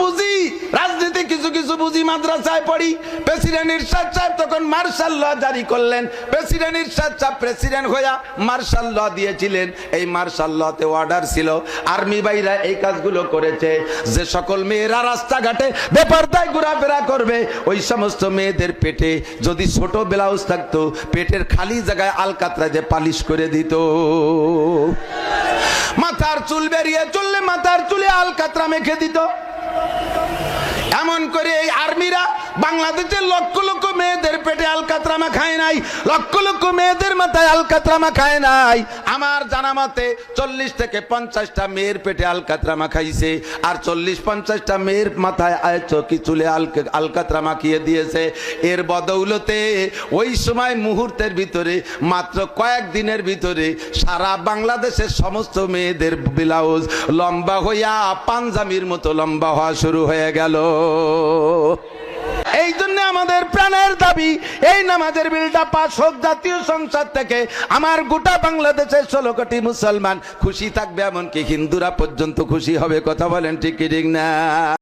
বুঝি, রাজনীতি কিছু কিছু বুঝি মাদ্রাসায় পড়ি। প্রেসিডেন্ট ইরশাদ সাহেব তখন মার্শাল ল জারি করলেন। প্রেসিডেন্ট ইরশাদ সাহেব প্রেসিডেন্ট হইয়া মার্শাল ল দিয়েছিলেন। এই মার্শাল লতে অর্ডার ছিল। আর্মি ভাইরা এই কাজগুলো করেছে। যে সকল মেয়েরা রাস্তাঘাটে বেপরদায় ঘোরাফেরা করবে, ওই সমস্ত মেয়েদের পেটে যদি ছোট ব্লাউজ থাকতো, পেটের খালি জায়গায় আলকাতরা যে পালিশ করে দিত। মাথার চুল বেরিয়ে চললে মাথার চুলে আলকাতরা মেখে দিত। এমন করে এই আর্মিরা বাংলাদেশের লক্ষ লক্ষ মেয়েদের পেটে নাই, লক্ষ লক্ষ মেয়েদের মাথায় আলকাতরামা খায় নাই। আমার জানা মতে চল্লিশ থেকে পঞ্চাশটা মেয়ের পেটে আলকাতরামা খাইছে, আর চল্লিশ পঞ্চাশটা মেয়ের মাথায় আয় চকি চুলে আলকা- আলকাতরা মাখিয়ে দিয়েছে। এর বদৌলতে ওই সময় মুহূর্তের ভিতরে, মাত্র কয়েক দিনের ভিতরে সারা বাংলাদেশের সমস্ত মেয়েদের ব্লাউজ লম্বা হইয়া পাঞ্জাবির মতো লম্বা হওয়া শুরু হয়ে গেল। এই জন্য আমাদের প্রাণের দাবি, এই নামাজের বিলটা পাস হোক জাতীয় সংসদ থেকে। আমার গোটা বাংলাদেশের ষোলো কোটি মুসলমান খুশি থাকবে, এমনকি হিন্দুরা পর্যন্ত খুশি হবে, কথা বলেন ঠিক ঠিক না?